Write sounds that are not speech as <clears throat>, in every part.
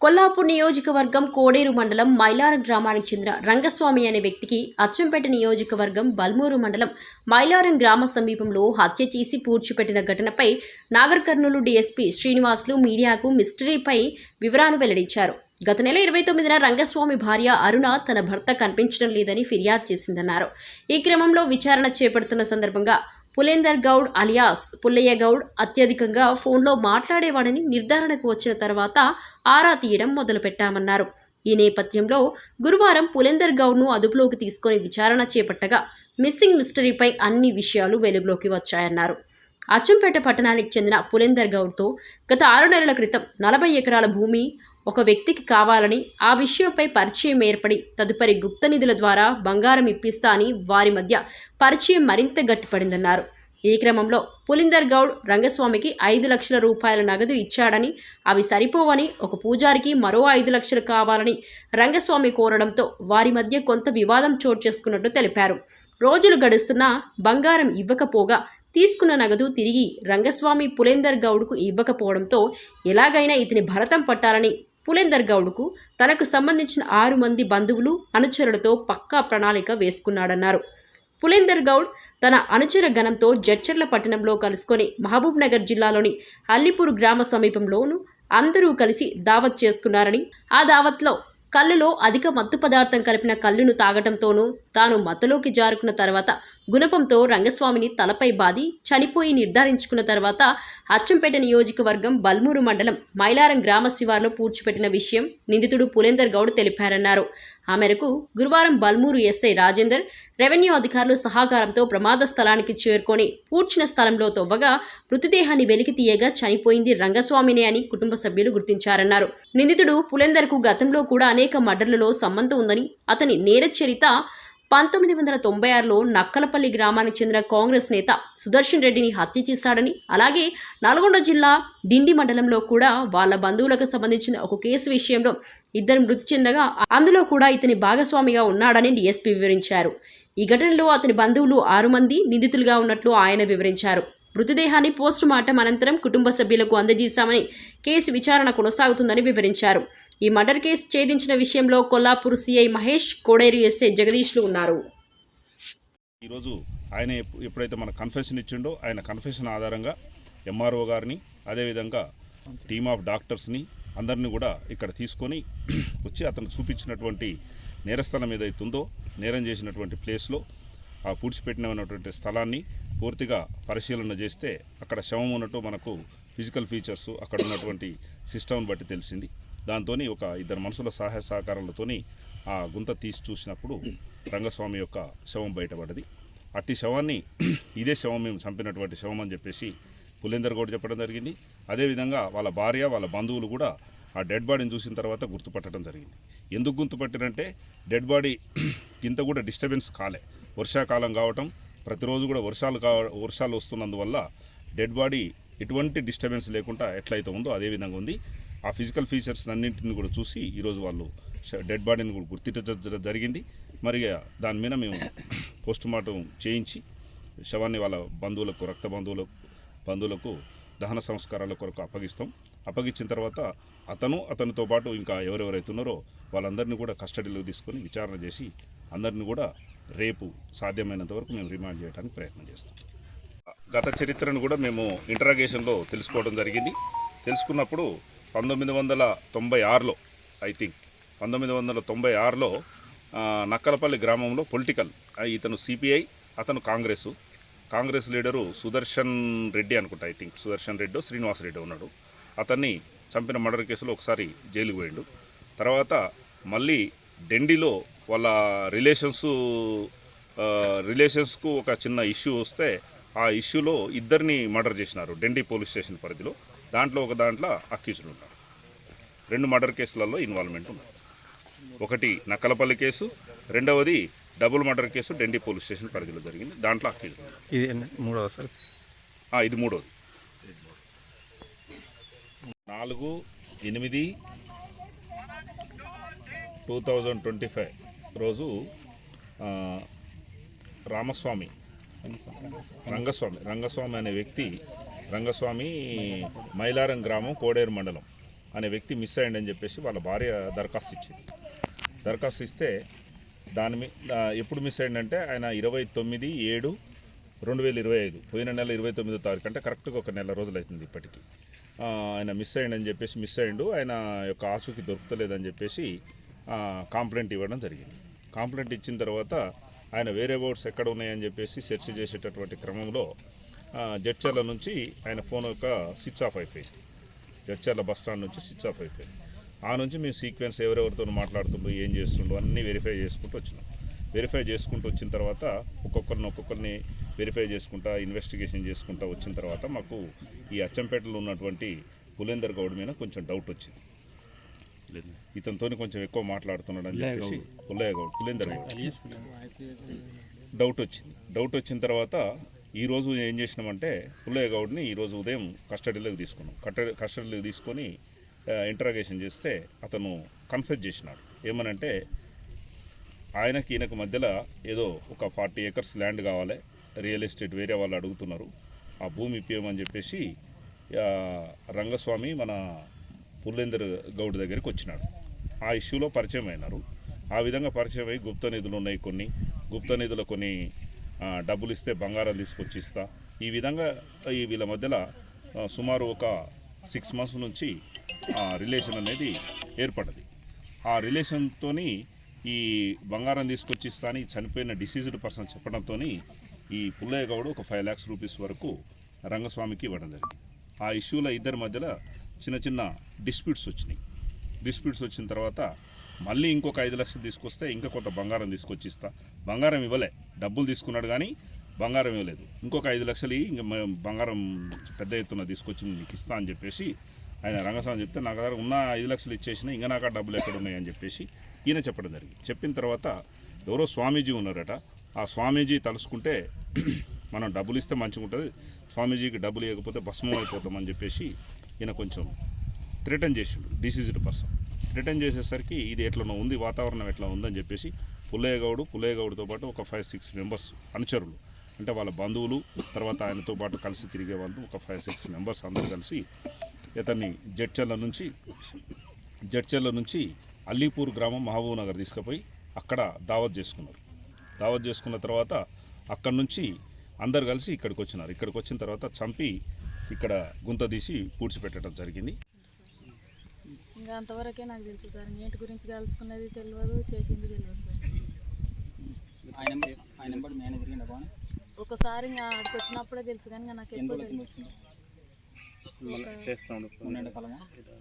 కొల్లాపూర్ నియోజకవర్గం కోడేరు మండలం మైలారం గ్రామానికి చెందిన రంగస్వామి అనే వ్యక్తికి అచ్చంపేట నియోజకవర్గం బల్మూరు మండలం మైలారం గ్రామ సమీపంలో హత్య చేసి పూడ్చిపెట్టిన ఘటనపై నాగర్ కర్నూలు డీఎస్పీ శ్రీనివాసులు మీడియాకు మిస్టరీపై వివరాలు వెల్లడించారు. గత నెల ఇరవై తొమ్మిదిన రంగస్వామి భార్య అరుణ తన భర్త కనిపించడం లేదని ఫిర్యాదు చేసిందన్నారు. ఈ క్రమంలో విచారణ చేపడుతున్న సందర్భంగా పులేందర్ గౌడ్ అలియాస్ పుల్లయ్య గౌడ్ అత్యధికంగా ఫోన్లో మాట్లాడేవాడని నిర్ధారణకు వచ్చిన తర్వాత ఆరా తీయడం మొదలుపెట్టామన్నారు. ఈ నేపథ్యంలో గురువారం పులేందర్ గౌడ్ను అదుపులోకి తీసుకొని విచారణ చేపట్టగా మిస్సింగ్ మిస్టరీపై అన్ని విషయాలు వెలుగులోకి వచ్చాయన్నారు. అచ్చంపేట పట్టణానికి చెందిన పులేందర్ గౌడ్తో గత ఆరు నెలల క్రితం నలభై ఎకరాల భూమి ఒక వ్యక్తికి కావాలని ఆ విషయంపై పరిచయం ఏర్పడి తదుపరి గుప్త నిధుల ద్వారా బంగారం ఇప్పిస్తా అని వారి మధ్య పరిచయం మరింత గట్టిపడిందన్నారు. ఈ క్రమంలో పులిందర్ గౌడ్ రంగస్వామికి ఐదు లక్షల రూపాయల నగదు ఇచ్చాడని అవి సరిపోవని ఒక పూజారికి మరో ఐదు లక్షలు కావాలని రంగస్వామి కోరడంతో వారి మధ్య కొంత వివాదం చోటు చేసుకున్నట్టు తెలిపారు. రోజులు గడుస్తున్నా బంగారం ఇవ్వకపోగా తీసుకున్న నగదు తిరిగి రంగస్వామి పులేందర్ గౌడ్కు ఇవ్వకపోవడంతో ఎలాగైనా ఇతని భరతం పట్టాలని పులేందర్ గౌడ్కు తనకు సంబంధించిన ఆరు మంది బంధువులు అనుచరులతో పక్కా ప్రణాళిక వేసుకున్నాడన్నారు. పులేందర్ గౌడ్ తన అనుచర గణంతో జడ్చర్ల పట్టణంలో కలుసుకొని మహబూబ్నగర్ జిల్లాలోని అల్లిపూర్ గ్రామ సమీపంలోను అందరూ కలిసి దావత్ చేసుకున్నారని ఆ దావత్లో కళ్ళులో అధిక మత్తు పదార్థం కలిపిన కళ్ళును తాగటంతోనూ తాను మత్తులోకి జారుకున్న తర్వాత గుణపంతో రంగస్వామిని తలపై బాది చనిపోయి నిర్ధారించుకున్న తర్వాత అచ్చంపేట నియోజకవర్గం బల్మూరు మండలం మైలారం గ్రామ శివార్లో పూడ్చిపెట్టిన విషయం నిందితుడు పులేందర్ గౌడ్ తెలిపారన్నారు. ఆ మేరకు గురువారం బల్మూరు ఎస్ఐ రాజేందర్ రెవెన్యూ అధికారులు సహకారంతో ప్రమాద స్థలానికి చేరుకొని పూడ్చిన స్థలంలో తవ్వగా మృతదేహాన్ని వెలికి తీయగా చనిపోయింది రంగస్వామినే అని కుటుంబ సభ్యులు గుర్తించారన్నారు. నిందితుడు పులేందర్కు గతంలో కూడా అనేక మర్డర్లలో సంబంధం ఉందని అతని నేర చరిత పంతొమ్మిది వందల తొంభై ఆరులో నక్కలపల్లి గ్రామానికి చెందిన కాంగ్రెస్ నేత సుదర్శన్ రెడ్డిని హత్య చేశాడని అలాగే నల్గొండ జిల్లా డిండి మండలంలో కూడా వాళ్ళ బంధువులకు సంబంధించిన ఒక కేసు విషయంలో ఇద్దరు మృతి చెందగా అందులో కూడా ఇతని భాగస్వామిగా ఉన్నాడని డీఎస్పీ వివరించారు. ఈ ఘటనలో అతని బంధువులు ఆరు మంది నిందితులుగా ఉన్నట్లు ఆయన వివరించారు. మృతదేహాన్ని పోస్ట్ మార్టం అనంతరం కుటుంబ సభ్యులకు అందజేశామని కేసు విచారణ కొనసాగుతుందని వివరించారు. ఈ మర్డర్ కేసు ఛేదించిన విషయంలో కొల్లాపూర్ సిఐ మహేష్ కోడేరు ఎస్ఐ జగదీష్లు ఉన్నారు. ఈరోజు ఆయన ఎప్పుడైతే మన కన్ఫెషన్ ఇచ్చిండో ఆయన కన్ఫెషన్ ఆధారంగా ఎంఆర్ఓ గారిని అదేవిధంగా టీమ్ ఆఫ్ డాక్టర్స్ని అందరినీ కూడా ఇక్కడ తీసుకొని వచ్చి అతను చూపించినటువంటి నేరస్థలం ఏదైతే ఉందో నేరం చేసినటువంటి ప్లేస్లో ఆ పూడ్చిపెట్టినటువంటి స్థలాన్ని పూర్తిగా పరిశీలన చేస్తే అక్కడ శవం ఉన్నట్టు మనకు ఫిజికల్ ఫీచర్స్ అక్కడ ఉన్నటువంటి సిస్టమ్ని బట్టి తెలిసింది. దాంతో ఒక ఇద్దరు మనుషుల సహాయ సహకారాలతోని ఆ గుంత తీసి చూసినప్పుడు రంగస్వామి యొక్క శవం బయటపడ్డది. అట్టి శవాన్ని ఇదే శవం మేము చంపినటువంటి శవం అని చెప్పేసి పులేందర్ గౌడ్ చెప్పడం జరిగింది. అదేవిధంగా వాళ్ళ భార్య వాళ్ళ బంధువులు కూడా ఆ డెడ్ బాడీని చూసిన తర్వాత గుర్తుపట్టడం జరిగింది. ఎందుకు గుర్తుపట్టారంటే డెడ్ బాడీ ఇంత కూడా డిస్టర్బెన్స్ కాలే. వర్షాకాలం కావటం ప్రతిరోజు కూడా వర్షాలు కా వర్షాలు వస్తున్నందువల్ల డెడ్ బాడీ ఎటువంటి డిస్టర్బెన్స్ లేకుండా ఎట్లయితే ఉందో అదే విధంగా ఉంది. ఆ ఫిజికల్ ఫీచర్స్ అన్నింటిని కూడా చూసి ఈరోజు వాళ్ళు ష- డెడ్ బాడీని కూడా గుర్తించడం జరిగింది. మరి దాని మీద మేము పోస్ట్ మార్టం చేయించి శవాన్ని వాళ్ళ బంధువులకు రక్త బంధువులకు బంధువులకు దహన సంస్కారాల కొరకు అప్పగిస్తాం. అప్పగించిన తర్వాత అతను అతనితో పాటు ఇంకా ఎవరెవరైతే ఉన్నారో వాళ్ళందరినీ కూడా కస్టడీలో తీసుకొని విచారణ చేసి అందరిని కూడా రేపు సాధ్యమైనంత వరకు మేము రిమాండ్ చేయడానికి ప్రయత్నం చేస్తాం. గత చరిత్రను కూడా మేము ఇంటరాగేషన్లో తెలుసుకోవడం జరిగింది. తెలుసుకున్నప్పుడు పంతొమ్మిది వందల తొంభై ఆరులో ఐ థింక్ పంతొమ్మిది వందల తొంభై ఆరులో నక్కలపల్లి గ్రామంలో పొలిటికల్ ఇతను సిపిఐ అతను కాంగ్రెస్. కాంగ్రెస్ లీడరు సుదర్శన్ రెడ్డి అనుకుంటా ఐ థింక్ సుదర్శన్ రెడ్డి శ్రీనివాస్ రెడ్డి ఉన్నాడు. అతన్ని చంపిన మర్డర్ కేసులో ఒకసారి జైలుకు పోయిండు. తర్వాత మళ్ళీ డెండిలో వాళ్ళ రిలేషన్స్ రిలేషన్స్కు ఒక చిన్న ఇష్యూ వస్తే ఆ ఇష్యూలో ఇద్దరిని మర్డర్ చేసినారు డెండి పోలీస్ స్టేషన్ పరిధిలో. దాంట్లో ఒక దాంట్లో అక్యూజ్డ్ ఉన్నారు రెండు మర్డర్ కేసులలో ఇన్వాల్వ్మెంట్ ఉంది ఒకటి నక్కలపల్లి కేసు రెండవది double murder case Dendi police station పరిధిలో జరిగింది. దాంట్లో అక్యూజ్డ్ ఉన్నారు. ఇది మూడవ సార్? ఆ, ఇది మూడోది నాలుగు ఎనిమిది టూ థౌజండ్ ట్వంటీ ఫైవ్. రోజు రామస్వామి రంగస్వామి రంగస్వామి అనే వ్యక్తి రంగస్వామి మైలారం గ్రామం కోడేరు మండలం అనే వ్యక్తి మిస్ అయ్యండి అని చెప్పేసి వాళ్ళ భార్య దరఖాస్తు ఇచ్చింది. దరఖాస్తు ఇస్తే దాని మీ ఎప్పుడు మిస్ అయ్యిందంటే ఆయన ఇరవై తొమ్మిది ఏడు రెండు వేల ఇరవై ఐదు పోయిన నెల ఇరవై తొమ్మిదో తారీఖు అంటే కరెక్ట్గా ఒక నెల రోజులు అవుతుంది ఇప్పటికి ఆయన మిస్ అయ్యిండని చెప్పేసి మిస్ అయ్యిండు. ఆయన యొక్క ఆచూకీ దొరుకుతలేదని చెప్పేసి కాంప్లైంట్ ఇవ్వడం జరిగింది. కాంప్లైంట్ ఇచ్చిన తర్వాత ఆయన వేరే బోర్డ్స్ ఎక్కడ ఉన్నాయని చెప్పేసి సెర్చ్ చేసేటటువంటి క్రమంలో జడ్చర్ల నుంచి ఆయన ఫోన్ యొక్క స్విచ్ ఆఫ్ అయిపోయింది. జడ్చర్ల బస్ స్టాండ్ నుంచి స్విచ్ ఆఫ్ అయిపోయింది. ఆ నుంచి మేము సీక్వెన్స్ ఎవరెవరితో మాట్లాడుతుండో ఏం చేస్తుండో అన్నీ వెరిఫై చేసుకుంటూ వచ్చినాం. వెరిఫై చేసుకుంటూ వచ్చిన తర్వాత ఒక్కొక్కరిని ఒక్కొక్కరిని వెరిఫై చేసుకుంటా ఇన్వెస్టిగేషన్ చేసుకుంటా వచ్చిన తర్వాత మాకు ఈ అచ్చంపేటలో ఉన్నటువంటి పులేందర్ గౌడ్ మీద కొంచెం డౌట్ వచ్చింది. ఇతనితో కొంచెం ఎక్కువ మాట్లాడుతున్నాడు అని చెప్పేసి పుల్లయ్య గౌడ్ పులేందర్ గౌడ్. డౌట్ వచ్చింది. డౌట్ వచ్చిన తర్వాత ఈ రోజు ఏం చేసినామంటే పుల్లయ్య గౌడ్ని ఈరోజు ఉదయం కస్టడీలోకి తీసుకున్నాం. కస్టడీ కస్టడీలోకి తీసుకొని ఇంటరాగేషన్ చేస్తే అతను కన్ఫెస్ చేసినాడు. ఏమనంటే ఆయనకి ఈయనకు మధ్యలో ఏదో ఒక ఫార్టీ ఏకర్స్ ల్యాండ్ కావాలి రియల్ ఎస్టేట్ వేరే వాళ్ళు అడుగుతున్నారు. ఆ భూమి ఇప్పియమని చెప్పేసి రంగస్వామి మన పుల్లేందర్ గౌడ్ దగ్గరికి వచ్చినాడు. ఆ ఇష్యూలో పరిచయం అయినారు. ఆ విధంగా పరిచయం అయ్యి గుప్త నిధులు ఉన్నాయి కొన్ని. గుప్త నిధులు కొన్ని డబ్బులు ఇస్తే బంగారం తీసుకొచ్చి ఇస్తా. ఈ విధంగా ఈ వీళ్ళ మధ్యలో సుమారు ఒక సిక్స్ మంత్స్ నుంచి ఆ రిలేషన్ అనేది ఏర్పడ్డది. ఆ రిలేషన్తో ఈ బంగారం తీసుకొచ్చి ఇస్తా అని చనిపోయిన డిసీజ్డ్ పర్సన్ చెప్పడంతో ఈ పుల్లయ్య గౌడ్ ఒక ఫైవ్ ల్యాక్స్ రూపీస్ వరకు రంగస్వామికి ఇవ్వడం జరిగింది. ఆ ఇష్యూలో ఇద్దరి మధ్యలో చిన్న చిన్న డిస్ప్యూట్స్ వచ్చినాయి. డిస్ప్యూట్స్ వచ్చిన తర్వాత మళ్ళీ ఇంకొక ఐదు లక్షలు తీసుకొస్తే ఇంకా కొంత బంగారం తీసుకొచ్చి ఇస్తా బంగారం ఇవ్వలే. డబ్బులు తీసుకున్నాడు కానీ బంగారం ఇవ్వలేదు. ఇంకొక ఐదు లక్షలు ఇంకా బంగారం పెద్ద ఎత్తున తీసుకొచ్చి నీకు ఇస్తా అని చెప్పేసి ఆయన రంగస్వామి చెప్తే నాకు దగ్గర ఉన్న ఐదు లక్షలు ఇచ్చేసిన ఇంకా నాకు ఆ డబ్బులు ఎక్కడ ఉన్నాయని చెప్పేసి ఈయన చెప్పడం జరిగింది. చెప్పిన తర్వాత ఎవరో స్వామీజీ ఉన్నారట. ఆ స్వామీజీ తలుసుకుంటే <clears throat> మనం డబ్బులు ఇస్తే మంచిగా ఉంటుంది స్వామీజీకి డబ్బులు ఇవ్వకపోతే భస్మం అయిపోతామని చెప్పేసి ఈయన కొంచెం రిటర్న్ చేసిండు డిసీజ్డ్ పర్సన్. రిటర్న్ చేసేసరికి ఇది ఎట్లనో ఉంది వాతావరణం ఎట్లా ఉందని చెప్పేసి పుల్లయ్య గౌడు పుల్లయ్య పాటు ఒక ఫైవ్ సిక్స్ మెంబర్స్ అనుచరులు అంటే వాళ్ళ బంధువులు తర్వాత ఆయనతో పాటు కలిసి తిరిగే వాళ్ళు ఒక ఫైవ్ సిక్స్ మెంబర్స్ అందరూ కలిసి ఇతన్ని జడ్చర్ల నుంచి జడ్చర్ల నుంచి అల్లీపూర్ గ్రామం మహబూబ్ నగర్ తీసుకుపోయి అక్కడ దావత్ చేసుకున్నారు. దావత్ చేసుకున్న తర్వాత అక్కడ నుంచి అందరు కలిసి ఇక్కడికి వచ్చినారు. ఇక్కడికి వచ్చిన తర్వాత చంపి ఇక్కడ గుంత తీసి పూడ్చిపెట్టడం జరిగింది. ఇంకా అంతవరకే నాకు తెలుసు సార్. ఇంకేంటి గురించి కలుసుకున్నది తెలియదు చేసింది తెలియదు సార్. ఒకసారి ఇంకా అక్కడికి వచ్చినప్పుడే తెలుసు కానీ నాకు ఎప్పుడు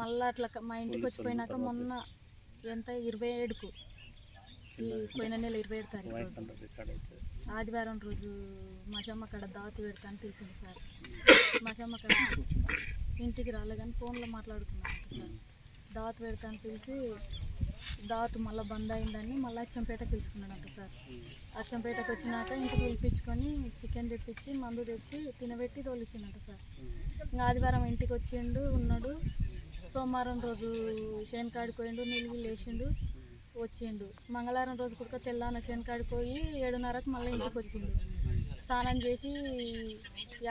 మళ్ళీ అట్లా మా ఇంటికి వచ్చిపోయినాక మొన్న ఎంత? ఇరవై ఏడుకు. ఈ పోయిన నెల ఇరవై ఏడు తారీఖు ఆదివారం రోజు మషమ్మ కాడ దావతి పెడతా అని పిలిచింది సార్. మషమ్మ కాడ ఇంటికి రాలే కానీ ఫోన్లో మాట్లాడుకున్నాను సార్. దావత్ పెడతాను పిలిచి దావత్ మళ్ళీ బంద్ అయిందని మళ్ళీ అచ్చంపేట పిలుచుకున్నాడంట సార్. అచ్చంపేటకు వచ్చినాక ఇంటికి పిలిపించుకొని చికెన్ తెప్పించి మందు తెచ్చి తినబెట్టి తోలిచ్చిందంట సార్. ఇంకా ఆదివారం ఇంటికి వచ్చిండు ఉన్నాడు. సోమవారం రోజు శేనకాడికి పోయిండు నీళ్ళు లేచిండు వచ్చిండు. మంగళవారం రోజు కూడా తెల్లాన శేనకాడికి పోయి ఏడున్నరకు మళ్ళీ ఇంటికి వచ్చిండు. స్నానం చేసి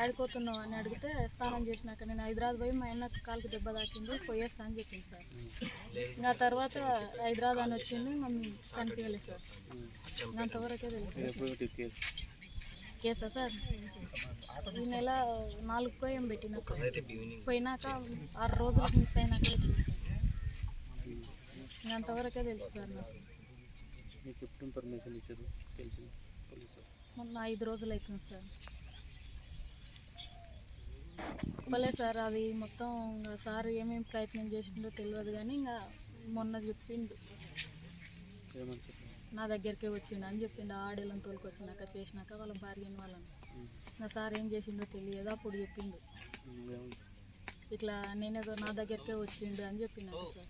ఏడిపోతున్నావు అని అడిగితే స్నానం చేసినాక నేను హైదరాబాద్ పోయి మా అన్న కాలుకి దెబ్బ తాకింది పోయేస్తా అని చెప్పింది సార్. ఇంకా తర్వాత హైదరాబాద్ అని వచ్చింది మమ్మీ కనిపించలేదు సార్. అంతవరకే తెలుసు. కేసా సార్? ఈ నెల నాలుగుకో ఏం పెట్టినా సార్. పోయినాక ఆరు రోజులకు మిస్ అయినాక పెట్టినా సార్. అంతవరకే తెలుసు సార్ నాకు. మీకు ఎప్పుడు ఇన్ఫర్మేషన్ ఇచ్చారు? తెలిసింది? పోలీసు మొన్న ఐదు రోజులు అవుతుంది సార్. చెప్పలే సార్ అది మొత్తం ఇంకా సార్ ఏమేమి ప్రయత్నం చేసిండో తెలియదు కానీ ఇంకా మొన్న చెప్పిండు. నా దగ్గరికే వచ్చిండు అని చెప్పిండు. ఆడేళ్ళని తోలుకొచ్చినాక చేసినాక వాళ్ళ భార్యని వాళ్ళని. ఇంకా సార్ ఏం చేసిండో తెలియదు. అప్పుడు చెప్పిండు. ఇట్లా నేనేదో నా దగ్గరికే వచ్చిండు అని చెప్పిండు సార్.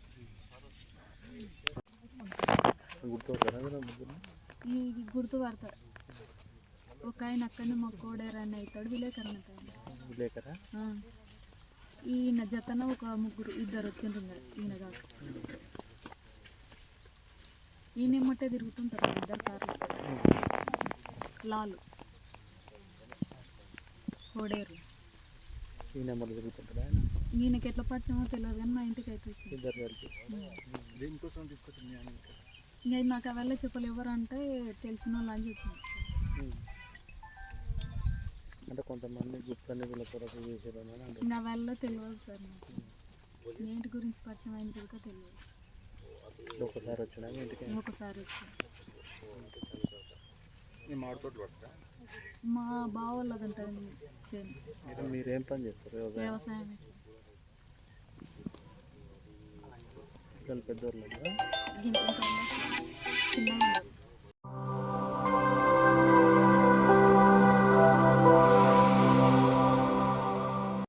ఈ గుర్తుపడతా ఒక ఆయన అక్కడనే మా కోడేరని అవుతాడు విలేకరణ. ఈయన జతన ఒక ముగ్గురు ఇద్దరు వచ్చిండ్రు ఈయన కాక ఈయన ఏమంటే తిరుగుతుంటారు ఇద్దరు కార్లు లాలు. కోడేరు. ఈ నెంబర్లో తిరుగుతుంటారా ఆయన? ఈయనకి ఎట్లా పరిచయమో తెలియదు కానీ మా ఇంటికి అయితే వచ్చింది. ఇద్దరు కలిపి. దేనికోసం తీసుకొచ్చింది ఆయన? ఇక్కడ ఇంకా నాకు అవన్నీ చెప్పలు ఎవరు అంటే తెలిసిన వాళ్ళు అని చెప్పింది ఉమ్. అంటే కొంతమంది గుప్త నిధుల కొరకు అంటే ఇంకా అవన్నీ తెలియదు సార్ నాకు. మీ ఇంటి గురించి పరిచయం అయిన కనుక తెలియదు. ఒకసారి వచ్చినా ఇంటికి? ఒకసారి వచ్చి మేము ఆడుకోవట్టు పడతా మా బావ వాళ్ళదంట మీరు పని చేస్తారు? వ్యవసాయం? వ్యవసాయం వేసి. పిల్లలు పెద్దోళ్ళు ఉండదు